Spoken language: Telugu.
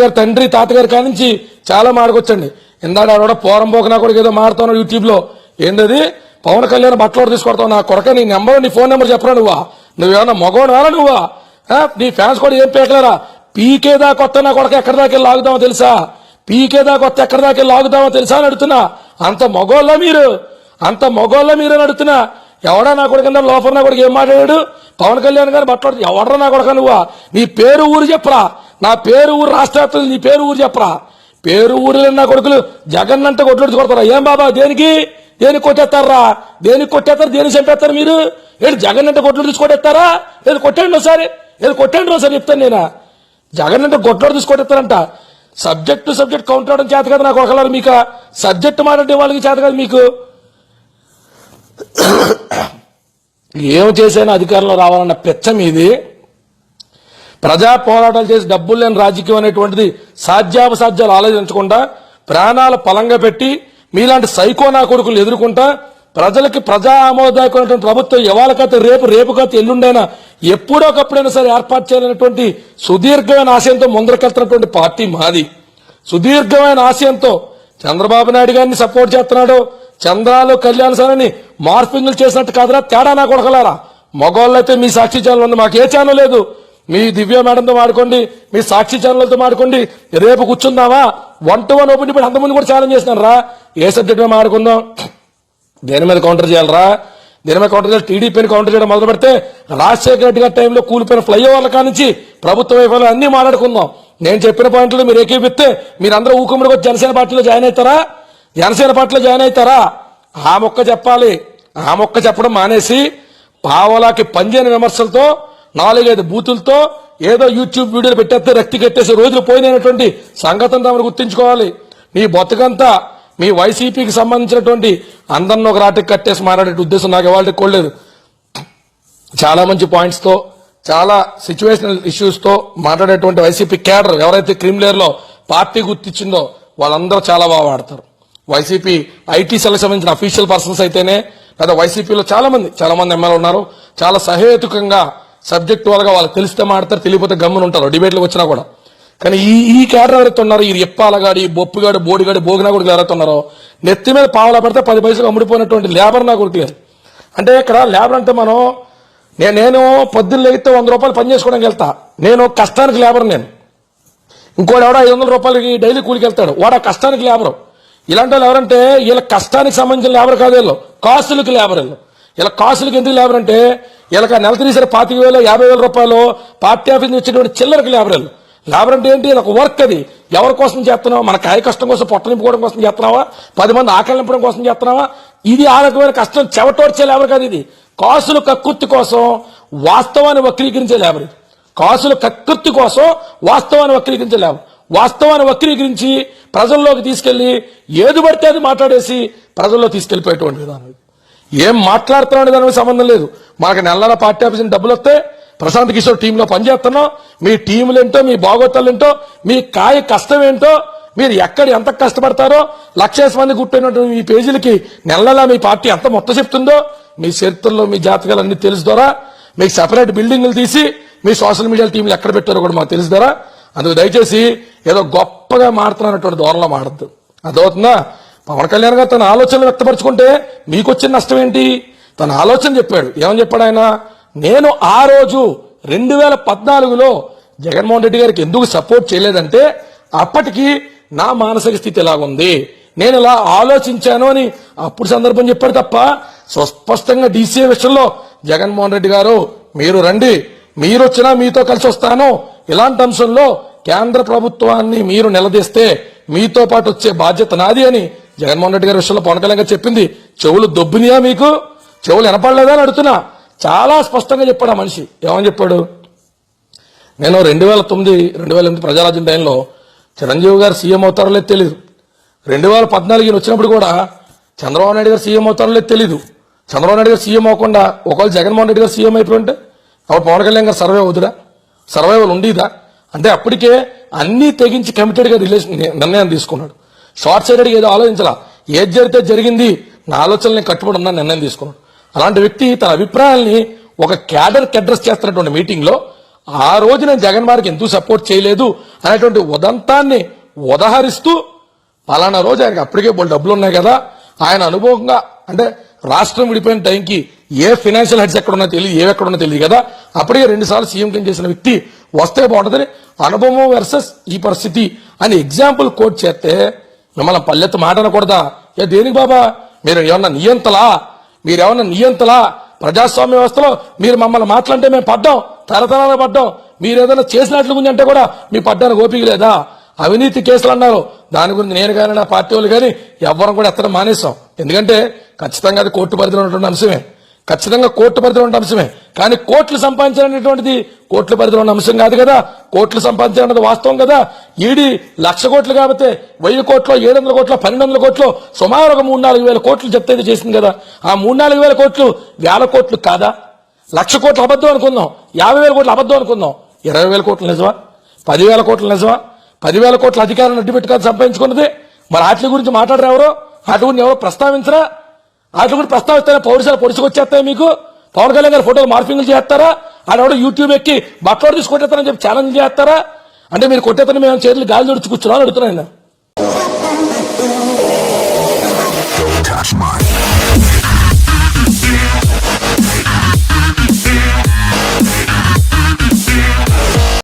గారు తండ్రి తాతగారి కానించి నుంచి చాలా మాడకొచ్చండి ఇందాక ఆవిడ పోరం పోకనా కూడా ఏదో మాడుతున్నావు యూట్యూబ్లో. ఏంటది పవన్ కళ్యాణ్ బట్టలు తీసుకొడతావు? నా కొడక నీ నెంబర్ నీ ఫోన్ నెంబర్ చెప్పరా నువ్వా? నువ్వేమన్నా మగోడు నువ్వా? నీ ఫ్యాన్స్ కూడా ఏం పేకలేరా? పీకే దాకా కొత్త నా కొడక ఎక్కడి దాకా వెళ్ళి లాగుదామో తెలుసా? పీకే దాకా కొత్త ఎక్కడి దాకా వెళ్ళి లాగుదామో తెలుసా అని అడుగుతున్నా. అంత మగోళ్ళ మీరు. అంత మగోళ్ళ మీరు అని అడుగుతున్నా. ఎవడా నా కొడుకు లోపల నా కొడుకు ఏం మాట్లాడాడు? పవన్ కళ్యాణ్ గారు బట్టలు ఎవడరా నా కొడక నువ్వా? నీ పేరు ఊరు చెప్పరా? నా పేరు ఊరు రాష్ట్ర నీ పేరు ఊరు చెప్పరా. పేరు ఊరిలో నా కొడుకులు జగన్ అంటే కొట్లు కొడతారా? ఏం బాబా దేనికి? దేనికి కొట్టేస్తారా? దేనికి కొట్టేస్తారు? దేనికి చంపేస్తారు మీరు? ఏంటి జగన్ అంటే కొట్లు తీసుకొట్టేస్తారా ఏది కొట్టండి ఒకసారి. ఏది కొట్టండి ఒకసారి చెప్తాను నేను. జగన్ అంటే గొడ్లోడు తీసుకొట్టేస్తారంట సబ్జెక్ట్ టు సబ్జెక్ట్ కౌంటర్ అవడం చేత కదా నాకు ఒకలారు మీకు. సబ్జెక్ట్ మాట్లాడే వాళ్ళకి చేత కదా మీకు. ఏం చేసైనా అధికారంలో రావాలన్న పెచ్చ మీది. ప్రజా పోరాటాలు చేసి డబ్బులు లేని రాజకీయం అనేటువంటిది సాధ్యాపసాధ్యాలు ఆలోచించకుండా ప్రాణాలు పలంగా పెట్టి మీలాంటి సైకో నా కొడుకులు ఎదుర్కొంటా ప్రజలకి ప్రజా ఆమోదాయకమైనటువంటి ప్రభుత్వం ఇవాళకైతే రేపు రేపుకైతే ఎల్లుండైనా ఎప్పుడో ఒకప్పుడైనా సరే ఏర్పాటు చేయాలనేటువంటి సుదీర్ఘమైన ఆశయంతో ముందరకెళ్తున్నటువంటి పార్టీ మాది. సుదీర్ఘమైన ఆశయంతో చంద్రబాబు నాయుడు గారిని సపోర్ట్ చేస్తున్నాడు. చంద్రాలు కళ్యాణ్ సారని మార్పింగ్లు చేసినట్టు కాదురా తేడా నా కొడకలారా. మగవాళ్ళైతే మీ సాక్షి ఛానల్ ఉంది మాకు ఏ ఛానల్ లేదు. మీ దివ్య మేడంతో మాడుకోండి మీ సాక్షి ఛానల్తో మాడుకోండి రేపు కూర్చుందామా? వన్ టు వన్ ఓపెన్ ఇప్పుడు అంతమంది కూడా ఛాలెంజ్ చేస్తున్నారు రా ఏ సబ్జెక్ట్ మీద మాడుకుందాం దేని మీద కౌంటర్ చేయాలరా? దేని మీద కౌంటర్ చేయాలి? టీడీపీని కౌంటర్ చేయడం మొదలు పెడితే రాజశేఖర రెడ్డి గారి టైంలో కూలిపోయిన ఫ్లైఓవర్ల కానించి ప్రభుత్వ వైఫల్యం అన్ని మాట్లాడుకుందాం. నేను చెప్పిన పాయింట్లు మీరు ఏకీపిస్తే మీరందరూ ఊకుమ్మడికి వచ్చి జనసేన పార్టీలో జాయిన్ అవుతారా? జనసేన పార్టీలో జాయిన్ అవుతారా? ఆ మొక్క చెప్పాలి. ఆ మొక్క చెప్పడం మానేసి పావలాకి పంజేని విమర్శలతో నాలుగైదు బూతులతో ఏదో యూట్యూబ్ వీడియోలు పెట్టేస్తే రక్తి కట్టేసి రోజులు పోయినటువంటి సంగతం తమను గుర్తించుకోవాలి. మీ బతుకంతా మీ వైసీపీకి సంబంధించినటువంటి అందరిని ఒక రాటికి కట్టేసి మాట్లాడే ఉద్దేశం నాకు ఎవరికి కోలేదు చాలా మంచి పాయింట్స్తో చాలా సిచ్యువేషనల్ ఇష్యూస్తో మాట్లాడేటువంటి వైసీపీ క్యాడర్ ఎవరైతే క్రిమిలేర్లో పార్టీ గుర్తించిందో వాళ్ళందరూ చాలా బాగా వాడతారు. వైసీపీ ఐటీ సెల్కి సంబంధించిన అఫీషియల్ పర్సన్స్ అయితేనే లేదా వైసీపీలో చాలా మంది చాలా మంది ఎమ్మెల్యే ఉన్నారు. చాలా సహేతుకంగా సబ్జెక్ట్ వాళ్ళగా వాళ్ళకి తెలిస్తే మాడతారు తెలియపోతే గమ్మున ఉంటారు. డిబేట్లకు వచ్చినా కూడా. కానీ ఈ ఈ క్యాడర్ ఎవరైతే ఉన్నారో ఈ ఎప్పాలగాడి బొప్పుగాడి బోడిగాడి బోగినా కొడుకులు ఎవరైతే ఉన్నారో నెత్తి మీద పావులా పెడితే పది పైసలు అమ్ముడిపోయినటువంటి లేబర్ నా కొడుకులు అంటే ఇక్కడ లేబర్ అంటే మనం నేను నేను పొద్దున్న లేగితే వంద రూపాయలు పని చేసుకోవడానికి వెళ్తా. నేను కష్టానికి లేబర్ నేను. ఇంకోటి ఎవడో ఐదు వందల రూపాయలకి డైలీ కూలికి వెళ్తాడు. వాడు ఆ కష్టానికి లేబరు. ఇలాంటి వాళ్ళు ఎవరంటే వీళ్ళ కష్టానికి సంబంధించిన లేబర్ కాదు వీళ్ళు. కాసులకి లేబర్ వీళ్ళు. ఇలా కాసులకి ఎందుకు లేబర్ అంటే ఇలా నెల తీసరి పాతిక వేలు యాభై వేల రూపాయలు పార్టీ ఆఫీస్ నుంచి చిల్లరకు చిల్లరకి లేబర్ అంటే ఏంటి? ఒక వర్క్ అది. ఎవరి కోసం చేస్తున్నావు? మన కాయ కష్టం కోసం పొట్ట నింపుకోవడం కోసం చేస్తున్నావా? పది మంది ఆకలి నింపడం కోసం చేస్తున్నావా? ఇది ఆ రకమైన కష్టం చెవటోడ్చే లేబర్ కాదు ఇది. కాసులు కక్కుర్తి కోసం వాస్తవాన్ని వక్రీకరించే లేబర్ ఇది. కాసుల కక్కుర్తి కోసం వాస్తవాన్ని వక్రీకరించే లేబర్ వాస్తవాన్ని వక్రీకరించి ప్రజల్లోకి తీసుకెళ్ళి ఏది పడితే అది మాట్లాడేసి ప్రజల్లో తీసుకెళ్ళిపోయేటువంటి విధానం ఇది. ఏం మాట్లాడుతున్నాడు దానికి సంబంధం లేదు. మాకు నెలల పార్టీ ఆఫీస్ డబ్బులు వస్తే ప్రశాంత్ కిషోర్ టీంలో పనిచేస్తున్నాం మీ టీములు ఏంటో మీ బాగోతాలు ఏంటో మీ కాయ కష్టం ఏంటో మీరు ఎక్కడ ఎంత కష్టపడతారో లక్షేసి మంది గుర్తున్నటువంటి మీ పేజీలకి నెలలా మీ పార్టీ ఎంత మొత్తం చెప్తుందో మీ చరిత్రలో మీ జాతకాలు అన్ని తెలుసు ద్వారా మీకు సెపరేట్ బిల్డింగ్లు తీసి మీ సోషల్ మీడియా టీంలు ఎక్కడ పెట్టారో కూడా మాకు తెలుసు ద్వారా అందుకు దయచేసి ఏదో గొప్పగా మారుతున్నటువంటి ధోరణిలో మారద్దు. అదవుతుందా పవన్ కళ్యాణ్ గారు తన ఆలోచనలు వ్యక్తపరచుకుంటే మీకు వచ్చిన నష్టం ఏంటి? తన ఆలోచన చెప్పాడు. ఏమని చెప్పాడు ఆయన? నేను ఆ రోజు రెండు వేల పద్నాలుగులో జగన్మోహన్ రెడ్డి గారికి ఎందుకు సపోర్ట్ చేయలేదంటే అప్పటికి నా మానసిక స్థితి ఎలాగుంది? నేను ఇలా ఆలోచించాను అని అప్పుడు సందర్భం చెప్పాడు తప్ప స్పష్టంగా డీసీఏ విషయంలో జగన్మోహన్ రెడ్డి గారు మీరు రండి. మీరు వచ్చినా మీతో కలిసి వస్తాను. ఇలాంటి అంశంలో కేంద్ర ప్రభుత్వాన్ని మీరు నిలదీస్తే మీతో పాటు వచ్చే బాధ్యత నాది అని జగన్మోహన్ రెడ్డి గారి విషయంలో పవన్ కళ్యాణ్ గారు చెప్పింది చెవులు దొబ్బినియా మీకు? చెవులు వినపడలేదా? అని అడుగుతున్నా. చాలా స్పష్టంగా చెప్పాడు ఆ మనిషి. ఏమని చెప్పాడు? నేను రెండు వేల తొమ్మిది రెండు వేల ఎనిమిది ప్రజారాజ్యం టైంలో చిరంజీవి గారు సీఎం అవుతారో లేదు తెలియదు రెండు వేల పద్నాలుగు వచ్చినప్పుడు కూడా చంద్రబాబు నాయుడు గారు సీఎం అవుతారో లేదు తెలియదు చంద్రబాబు నాయుడు గారు సీఎం అవ్వకుండా ఒకవేళ జగన్మోహన్ రెడ్డి గారు సీఎం అయిపోయింటే అప్పుడు పవన్ కళ్యాణ్ గారు సర్వే అవుతుడా సర్వైవల్ ఉండేదా? అంటే అప్పటికే అన్నీ తెగించి కమిటెడ్గా రిలేషన్ నిర్ణయం తీసుకున్నాడు. షార్ట్ సైడెడ్ ఏదో ఆలోచించాలా. ఏది జరిగితే జరిగింది నా ఆలోచనలు కట్టుబడి ఉందని నిర్ణయం తీసుకున్నాడు. అలాంటి వ్యక్తి తన అభిప్రాయాల్ని ఒక క్యాడర్ అడ్రస్ చేస్తున్నటువంటి మీటింగ్లో ఆ రోజు నేను జగన్ వారికి ఎందుకు సపోర్ట్ చేయలేదు అనేటువంటి ఉదంతాన్ని ఉదహరిస్తూ పలానా రోజు ఆయనకి అప్పటికే బోల్ డబ్బులు ఉన్నాయి కదా ఆయన అనుభవంగా అంటే రాష్ట్రం విడిపోయిన టైంకి ఏ ఫైనాన్షియల్ హెడ్స్ ఎక్కడ ఉన్నా తెలియదు ఏవి ఉన్నా తెలియదు కదా అప్పటికే రెండు సార్లు సీఎం కింద చేసిన వ్యక్తి వస్తే బాగుంటుందని అనుభవం వర్సెస్ ఈ పరిస్థితి అని ఎగ్జాంపుల్ కోట్ చేస్తే మిమ్మల్ని పల్లెత్తు మాట అనకూడదా? ఏ దేనికి బాబా? మీరు ఏమన్నా నియంతలా? మీరేమన్నా నియంతలా? ప్రజాస్వామ్య వ్యవస్థలో మీరు మమ్మల్ని మాట్లాడితే మేము పడ్డాం తరతరాలు పడ్డాం. మీరు ఏదైనా చేసినట్లు గురించి అంటే కూడా మీ పడ్డానికి ఓపిక లేదా? అవినీతి కేసులు అన్నారు. దాని గురించి నేను కానీ నా పార్టీ వాళ్ళు కానీ ఎవ్వరం కూడా ఎత్తడం మానేస్తాం ఎందుకంటే ఖచ్చితంగా అది కోర్టు పరిధిలో ఉన్నటువంటి అంశమే. ఖచ్చితంగా కోర్టు పరిధిలో ఉన్న అంశమే. కానీ కోట్లు సంపాదించాలనేటువంటిది కోట్ల పరిధిలో ఉన్న అంశం కాదు కదా. కోట్లు సంపాదించాలన్నది వాస్తవం కదా. ఈడీ లక్ష కోట్లు కాబట్టి వెయ్యి కోట్లు ఏడు వందల కోట్లు పన్నెండు వందల కోట్లు సుమారు ఒక మూడు నాలుగు వేల కోట్లు చెప్తే చేసింది కదా. ఆ మూడు నాలుగు వేల కోట్లు వేల కోట్లు కాదా? లక్ష కోట్లు అబద్ధం అనుకుందాం. యాభై వేల కోట్లు అబద్ధం అనుకుందాం. ఇరవై వేల కోట్లు నిజమా? పదివేల కోట్లు నిజమా? పదివేల కోట్ల అధికారాన్ని అడ్డుపెట్టుకొని సంపాదించుకున్నది. మరి వాటి గురించి మాట్లాడరు ఎవరో? వాటి గురించి ఎవరో ప్రస్తావించరా? వాటి కూడా ప్రస్తావిస్తారా పౌరుషాలు పొడుచుకొచ్చేస్తాయి మీకు. పవన్ కళ్యాణ్ గారి ఫోటోలు మార్పింగ్లు చేస్తారా? ఆడవాడు యూట్యూబ్ ఎక్కి బట్టలు తీసుకొట్టేస్తారని చెప్పి ఛాలెంజ్ చేస్తారా? అంటే మీరు కొట్టేతని మేము చేతులు గాలి తుడుచు కూర్చున్నాం అడుగుతున్నాను